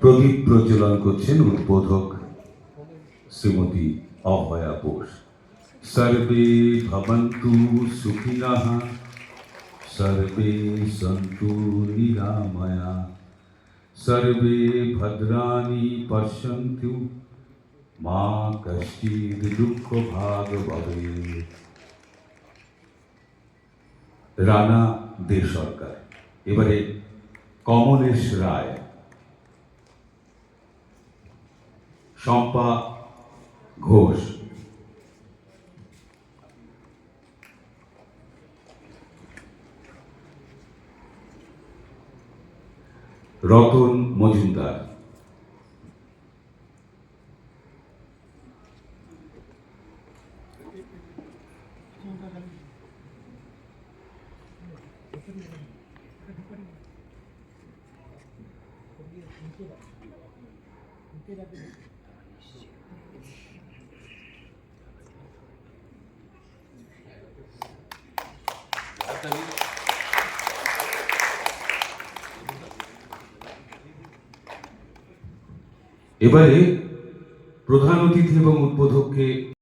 প্রদীপ প্রজ্বলন করছেন উদ্বোধক শ্রীমতী অভয়া বোস সর্বে ভবন্তু সুখিনঃ সর্বে সন্তু নিরাময়া সর্বে ভদ্রাণি পশ্যন্তু মা কশ্চিৎ দুঃখ ভাগ ভবেৎ রানা দে সরকার, এবারে কমলেশ রায়। শম্পা ঘোষ। রতন মজুমদার। এবারে প্রধান অতিথি এবং উদ্বোধককে